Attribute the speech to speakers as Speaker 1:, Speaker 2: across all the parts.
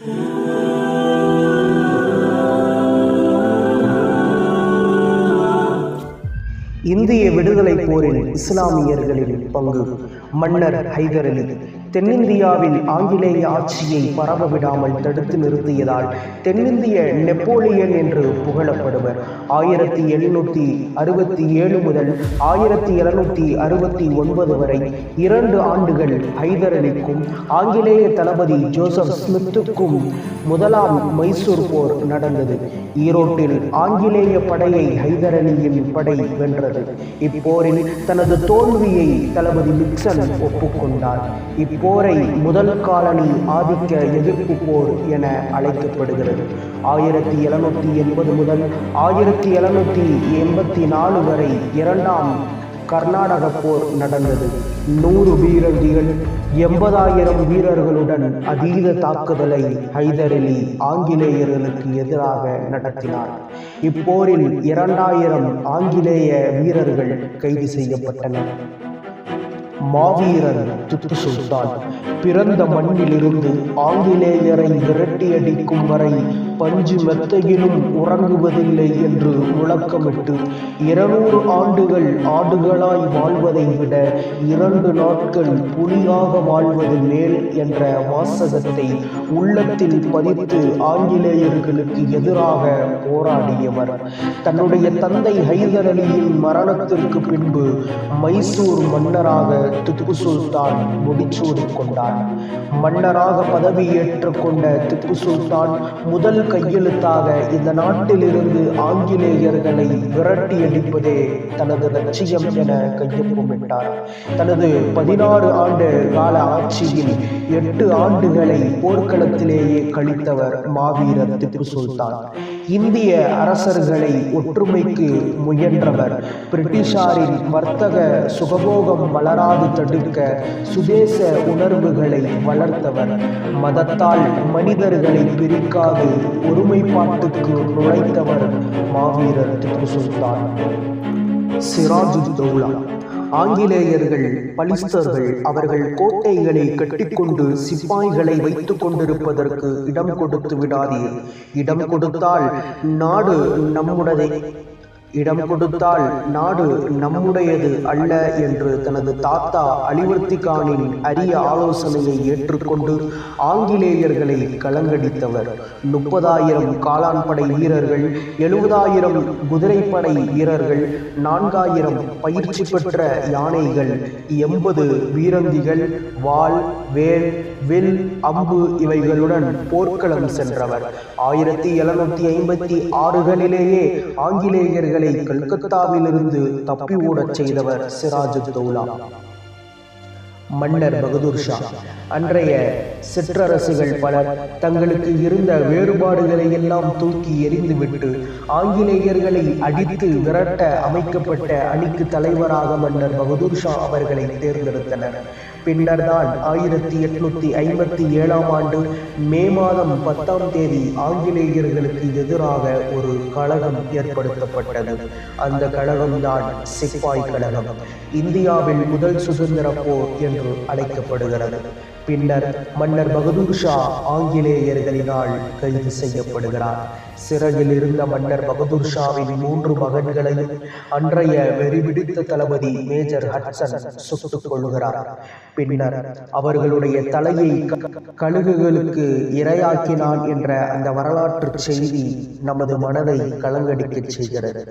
Speaker 1: Ooh. இந்திய விடுதலை போரில் இஸ்லாமியர்களின் பங்கு. மன்னர் ஹைதர் அலி தென்னிந்தியாவில் ஆங்கிலேய ஆட்சியை பரவ விடாமல் தடுத்து நிறுத்தியதால் தென்னிந்திய நெப்போலியன் என்று புகழப்படுவர். ஆயிரத்தி எழுநூற்றி அறுபத்தி ஏழு முதல் ஆயிரத்தி எழுநூற்றி அறுபத்தி ஒன்பது வரை இரண்டு ஆண்டுகள் ஹைதர் அலிக்கும் ஆங்கிலேய தளபதி ஜோசப் ஸ்மித்துக்கும் முதலாம் மைசூர் போர் நடந்தது. ஈரோட்டில் ஆங்கிலேய படையை ஹைதர் அலியின் படை வென்றது. இப்போரில் தனது தோல்வியை தளபதி நிக்சன் ஒப்புக்கொண்டார். இப்போரை முதல் காலனி ஆதிக்க எதிர்ப்பு போர் என அழைக்கப்படுகிறது. ஆயிரத்தி எழுநூற்றி எண்பது முதல் ஆயிரத்தி எழுநூற்றி எண்பத்தி நாலு வரை இரண்டாம் கர்நாடக போர் நடந்தது. நூறு வீரர்கள் எண்பதாயிரம் வீரர்களுடன் அதீத தாக்குதலை ஹைதர் அலி ஆங்கிலேயர்களுக்கு எதிராக நடத்தினார். இப்போரில் இரண்டாயிரம் ஆங்கிலேய வீரர்கள் கைது செய்யப்பட்டனர். மாவீரர் துத்து சுல்தான் பிறந்த மண்ணிலிருந்து ஆங்கிலேயரை விரட்டியடிக்கும் வரை பஞ்சு மெத்தையிலும் உறங்குவதில்லை என்று முழக்கமிட்டு இருநூறு ஆண்டுகள் ஆடுகளாய் வாழ்வதை விட இரண்டு நாட்கள் புலியாக வாழ்வது மேல் என்ற வாசகத்தை உள்ளத்தில் பதித்து ஆங்கிலேயர்களுக்கு எதிராக போராடியவர். தன்னுடைய தந்தை ஹைதர் அலியின் மரணத்திற்கு பின்பு மைசூர் மன்னராக திப்பு சுல்தான் முடிசூடி கொண்டார் மன்னராக பதவி ஏற்றுக்கொண்ட திப்பு சுல்தான் முதல் கையெழுத்தாக இந்த நாட்டிலிருந்து ஆங்கிலேயர்களை விரட்டியடிப்பதே தனது லட்சியம் என கையொப்பமிட்டார். தனது பதினாறு ஆண்டு கால ஆட்சியில் எட்டு ஆண்டுகளை போர்க்களத்திலேயே கழித்தவர் மாவீரர் திப்பு சுல்தான் இந்திய அரசர்களை ஒற்றுமைக்கு முயன்றவர். பிரிட்டிஷாரின் வர்த்தக சுகபோகம் வளராது தடுக்க சுதேச உணர்வுகளை வளர்த்தவர். மதத்தால் மனிதர்களை பிரிக்காது ஒருமைப்பாட்டுக்கு நுழைத்தவர் மாவீரர் திப்பு சுல்தான் சிராஜுத்தௌலா ஆங்கிலேயர்கள் பலிஸ்தர்கள் அவர்கள் கோட்டைகளை கட்டிக்கொண்டு சிப்பாய்களை வைத்துக் கொண்டிருப்பதற்கு இடம் கொடுத்து விடாதீர். இடம் கொடுத்தால் நாடு நம்முடைய இடம் கொடுத்தால் நாடு நம்முடையது அல்ல என்று தனது தாத்தா அலிவர்த்தி கானின் அரிய ஆலோசனையை ஏற்றுக்கொண்டு ஆங்கிலேயர்களை கலங்கடித்தவர். முப்பதாயிரம் காலான்படை வீரர்கள் எழுபதாயிரம் குதிரைப்படை வீரர்கள் நான்காயிரம் பயிற்சி பெற்ற யானைகள் எண்பது வீரந்திகள் வாள் வேல் வில் அம்பு இவைகளுடன் போர்க்களம் சென்றவர். ஆயிரத்தி எழுநூத்தி ஐம்பத்தி ஆறுகளிலேயே ஆங்கிலேயர்கள் கல்கத்தாவிலிருந்து தப்பி ஓடச் செய்தவர் சிராஜுத்தௌலா மன்னர் பகதூர் ஷா. அன்றைய சிற்றரசுகள் பலர் தங்களுக்கு இருந்த வேறுபாடுகளை எல்லாம் தூக்கி எறிந்துவிட்டு ஆங்கிலேயர்களை அடித்து விரட்ட அமைக்கப்பட்ட அணிக்கு தலைவராக மன்னர் பகதூர் ஷா அவர்களை தேர்ந்தெடுத்தனர். பின்னர்தான் ஆயிரத்தி எட்நூத்தி ஐம்பத்தி ஏழாம் ஆண்டு மே மாதம் பத்தாம் தேதி ஆங்கிலேயர்களுக்கு எதிராக ஒரு கழகம் ஏற்படுத்தப்பட்டது. அந்த கழகம்தான் சிப்பாய் கழகம். இந்தியாவில் முதல் சுதந்திர போர் என்று அழைக்கப்படுகிறது பின்னர் மன்னர் பகதூர் ஷா ஆங்கிலேயர்களினால் கைது செய்யப்படுகிறார். சிறையில் இருந்த மன்னர் பகதூர் ஷாவின் மூன்று மகன்களையும் அன்றைய வெறிபிடித்த தளபதி மேஜர் ஹட்சன் சுட்டுக் கொள்கிறார் பின்னர் அவர்களுடைய தலையை கழுகுகளுக்கு இரையாக்கினான் என்ற அந்த வரலாற்று செய்தி நமது மனதை கலங்கடிக்கச் செய்கிறது.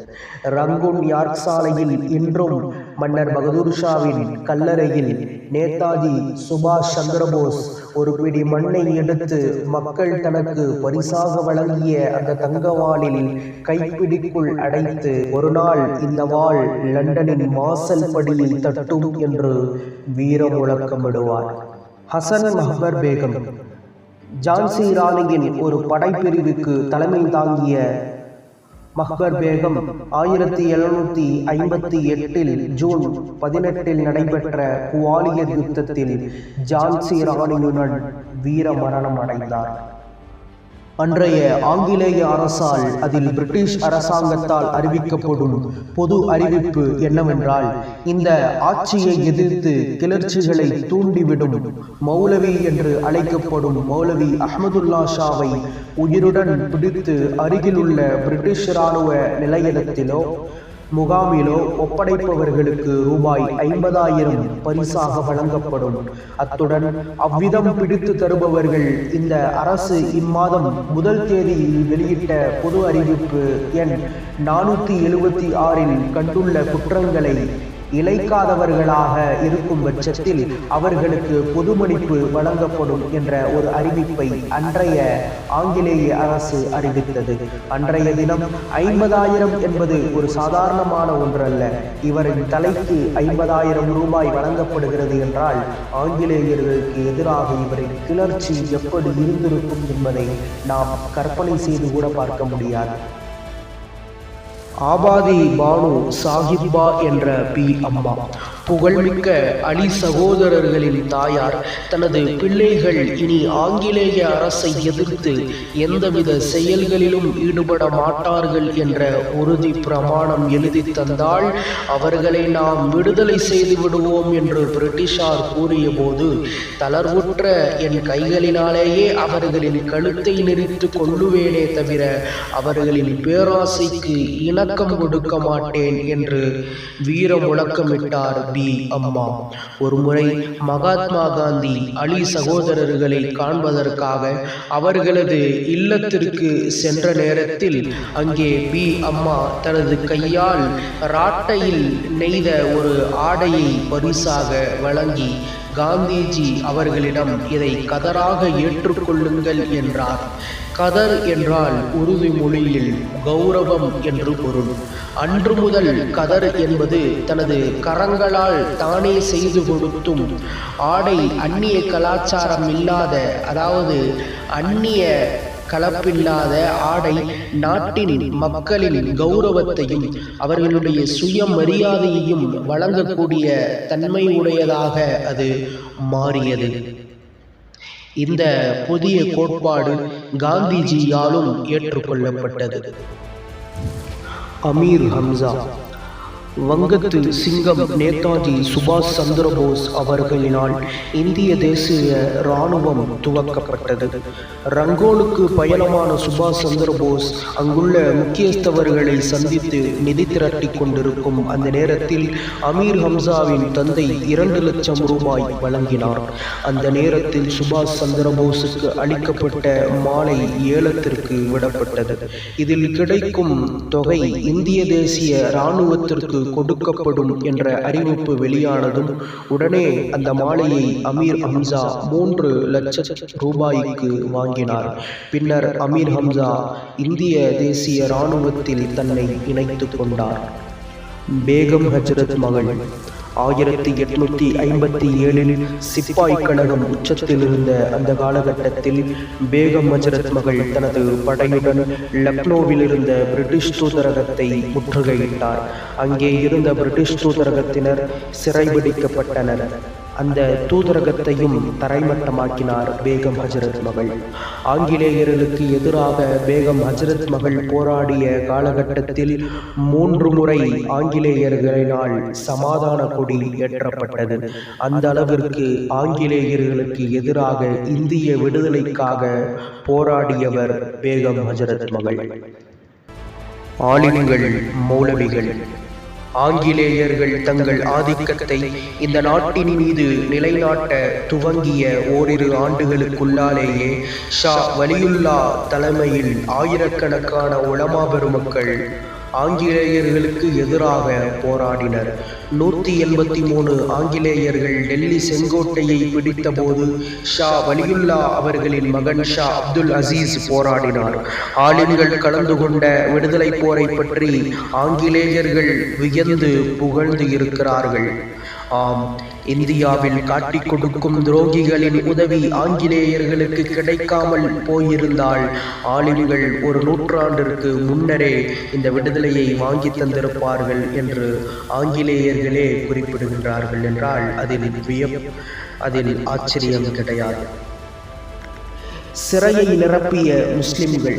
Speaker 1: ரங்கூன் யார்க் சாலையில் இன்றும் மன்னர் பகதூர் ஷாவின் கல்லறையில் நேதாஜி சுபாஷ் சந்திரபோஸ் ஒரு பிடி மண்ணை எடுத்து மக்கள் தனக்கு பரிசாக வழங்கிய அந்த தங்கவாளில் கைப்பிடிக்குள் அடைத்து ஒரு நாள் இந்த வாள் லண்டனின் வாசல் படியில் தட்டும் என்று வீர முழக்கமிடுவார் ஹசன் மஹபர் பேகம். ஜான்சி ராணியின் ஒரு படைப்பிரிவுக்கு தலைமை தாங்கிய மஹ்பர் பேகம் ஆயிரத்தி எழுநூத்தி ஐம்பத்தி எட்டில் ஜூன் பதினெட்டில் நடைபெற்ற குவாலியர் யுத்தத்தில் ஜான்சி ராணியுடன் வீர மரணம் அடைந்தார். அன்றைய ஆங்கிலேய அரசால் அதில் பிரிட்டிஷ் அரசாங்கத்தால் அறிவிக்கப்படும் பொது அறிவிப்பு என்னவென்றால் இந்த ஆட்சியை எதிர்த்து கிளர்ச்சிகளை தூண்டிவிடும் மௌலவி என்று அழைக்கப்படும் மௌலவி அஹமதுல்லா ஷாவை உயிருடன் பிடித்து அருகிலுள்ள பிரிட்டிஷ் இராணுவ நிலையத்திலோ முகாமிலோ ஒப்படைப்பவர்களுக்கு ரூபாய் ஐம்பதாயிரம் பரிசாக வழங்கப்படும். அத்துடன் அவ்விதம் பிடித்து தருபவர்கள் இந்த அரசு இம்மாதம் முதல் தேதியில் வெளியிட்ட பொது அறிவிப்பு எண் நானூற்றி எழுபத்தி ஆறில் கண்டுள்ள குற்றங்களை இழைக்காதவர்களாக இருக்கும் பட்சத்தில் அவர்களுக்கு பொது மன்னிப்பு வழங்கப்படும் என்ற ஒரு அறிவிப்பை அன்றைய ஆங்கிலேய அரசு அறிவித்தது. அன்றைய தினம் ஐம்பதாயிரம் என்பது ஒரு சாதாரணமான ஒன்றல்ல. இவரின் தலைக்கு ஐம்பதாயிரம் ரூபாய் வழங்கப்படுகிறது என்றால் ஆங்கிலேயர்களுக்கு எதிராக இவரின் கிளர்ச்சி எப்படி இருந்திருக்கும் என்பதை நாம் கற்பனை செய்து கூட பார்க்க முடியாது. ஆபாதி பானு சாஹிப்பா என்ற பி அம்மா. புகழ்மிக்க அலி சகோதரர்களின் தாயார் தனது பிள்ளைகள் இனி ஆங்கிலேய அரசை எதிர்த்து எந்தவித செயல்களிலும் ஈடுபட மாட்டார்கள் என்ற உறுதி பிரமாணம் எழுதி தந்தால் அவர்களை நாம் விடுதலை செய்து விடுவோம் என்று பிரிட்டிஷார் கூறியபோது தளர்வுற்ற என் கைகளினாலேயே அவர்களின் கழுத்தை நெறித்து கொள்ளுவேனே தவிர அவர்களின் பேராசைக்கு இணக்கம் கொடுக்க மாட்டேன் என்று வீர முழக்கமிட்டார் பி அம்மா. ஒருமுறை மகாத்மா காந்தி அலி சகோதரர்களை காண்பதற்காக அவர்களது இல்லத்திற்கு சென்ற நேரத்தில் அங்கே பி. அம்மா தனது கையால் ராட்டையில் நெய்த ஒரு ஆடையை பரிசாக வழங்கி காந்திஜி அவர்களிடம் இதை கதராக ஏற்றுக்கொள்ளுங்கள் என்றார். கதர் என்றால் உருது மொழியில் கௌரவம் என்று பொருள். அன்று முதல் கதர் என்பது தனது கரங்களால் தானே செய்து கொடுத்தும் ஆடை அந்நிய கலாச்சாரம் இல்லாத அதாவது அந்நிய கலப்பில்லாத ஆடை நாட்டின் மக்களின் கௌரவத்தையும் அவர்களுடைய சுயமரியாதையையும் வழங்கக்கூடிய தன்மை உடையதாக அது மாறியது. இந்த புதிய கோட்பாடு காந்திஜியாலும் ஏற்றுக்கொள்ளப்பட்டது. அமீர் ஹம்சா. வங்கத்து சிங்கம் நேதாஜி சுபாஷ் சந்திரபோஸ் அவர்களினால் இந்திய தேசிய இராணுவம் துவக்கப்பட்டது. ரங்கோலுக்கு பயணமான சுபாஷ் சந்திரபோஸ் அங்குள்ள முக்கியஸ்தவர்களை சந்தித்து நிதி திரட்டி கொண்டிருக்கும் அந்த நேரத்தில் அமீர் ஹம்சாவின் தந்தை இரண்டு லட்சம் ரூபாய் வழங்கினார். அந்த நேரத்தில் சுபாஷ் சந்திரபோஸுக்கு அளிக்கப்பட்ட மாலை ஏலத்திற்கு விடப்பட்டது. இதில் கிடைக்கும் தொகை இந்திய தேசிய இராணுவத்திற்கு கொடுக்கப்படும் என்ற அறிவிப்பு வெளியானதும் உடனே அந்த மாலையை அமீர் ஹம்சா மூன்று லட்சம் ரூபாய்க்கு வாங்கினார். பின்னர் அமீர் ஹம்சா இந்திய தேசிய இராணுவத்தில் தன்னை இணைத்துக் கொண்டார். பேகம் ஹஜரத் மகள். ஆயிரத்தி எட்நூத்தி ஐம்பத்தி ஏழில் சிப்பாய் கழகம் உச்சத்தில் இருந்த அந்த காலகட்டத்தில் பேகம் மஜரத் மகள் தனது படையுடன் லக்னோவில் இருந்த பிரிட்டிஷ் தூதரகத்தை முற்றுகையிட்டார். அங்கே இருந்த பிரிட்டிஷ் தூதரகத்தினர் சிறைபிடிக்கப்பட்டனர். அந்த தூதரகத்தையும் தரைமட்டமாக்கினார் பேகம் ஹஜரத் மகள். ஆங்கிலேயர்களுக்கு எதிராக பேகம் ஹஜரத் மகள் போராடிய காலகட்டத்தில் மூன்று முறை ஆங்கிலேயர்களினால் சமாதான கொடி ஏற்றப்பட்டது. அந்த அளவிற்கு ஆங்கிலேயர்களுக்கு எதிராக இந்திய விடுதலைக்காக போராடியவர் பேகம் ஹஜரத் மகள். ஆலிம்கள் மௌலவிகள் ஆங்கிலேயர்கள் தங்கள் ஆதிக்கத்தை இந்த நாட்டின் மீது நிலைநாட்ட துவங்கிய ஓரிரு ஆண்டுகளுக்குள்ளாலேயே ஷா வலியுல்லா தலைமையில் ஆயிரக்கணக்கான உலமா பெருமக்கள் ஆங்கிலேயர்களுக்கு எதிராக போராடினர். நூற்றி எண்பத்தி மூணு ஆங்கிலேயர்கள் டெல்லி செங்கோட்டையை பிடித்தபோது ஷா வலியுல்லா அவர்களின் மகன் ஷா அப்துல் அசீஸ் போராடினார். ஆலிம்கள் கலந்து கொண்ட விடுதலை போரை பற்றி ஆங்கிலேயர்கள் வியந்து புகழ்ந்து இருக்கிறார்கள். ஆம் இந்தியாவில் காட்டிக் கொடுக்கும் துரோகிகளின் உதவி ஆங்கிலேயர்களுக்கு கிடைக்காமல் போயிருந்தால் ஆலிம்கள் ஒரு நூற்றாண்டிற்கு முன்னரே இந்த விடுதலையை வாங்கி தந்திருப்பார்கள் என்று ஆங்கிலேயர்களே குறிப்பிடுகின்றார்கள் என்றால் அதில் வியப் அதில் ஆச்சரியம் கிடையாது. சிறையை நிரப்பிய முஸ்லிம்கள்.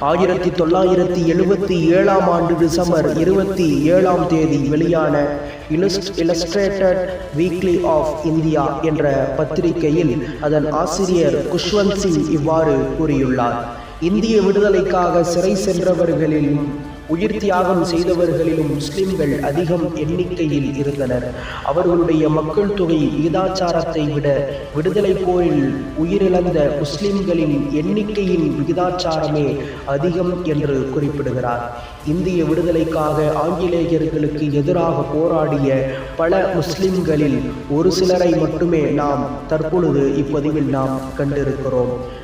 Speaker 1: ஆயிரத்தி தொள்ளாயிரத்தி எழுபத்தி ஏழாம் ஆண்டு டிசம்பர் இருபத்தி ஏழாம் தேதி வெளியான இலஸ்ட்ரேட்டட் வீக்லி ஆஃப் இந்தியா என்ற பத்திரிகையில் அதன் ஆசிரியர் குஷ்வந்த் சிங் இவ்வாறு கூறியுள்ளார். இந்திய விடுதலைக்காக சிறை சென்றவர்களிலும் உயிர் தியாகம் செய்தவர்களிலும் முஸ்லிம்கள் அதிகம் எண்ணிக்கையில் இருந்தனர். அவர்களுடைய மக்கள் தொகை விகிதாச்சாரத்தை விட விடுதலை போரில் உயிரிழந்த முஸ்லிம்களின் எண்ணிக்கையின் விகிதாச்சாரமே அதிகம் என்று குறிப்பிடுகிறார். இந்திய விடுதலைக்காக ஆங்கிலேயர்களுக்கு எதிராக போராடிய பல முஸ்லிம்களில் ஒரு சிலரை மட்டுமே நாம் தற்பொழுது இப்பதிவில் நாம் கண்டிருக்கிறோம்.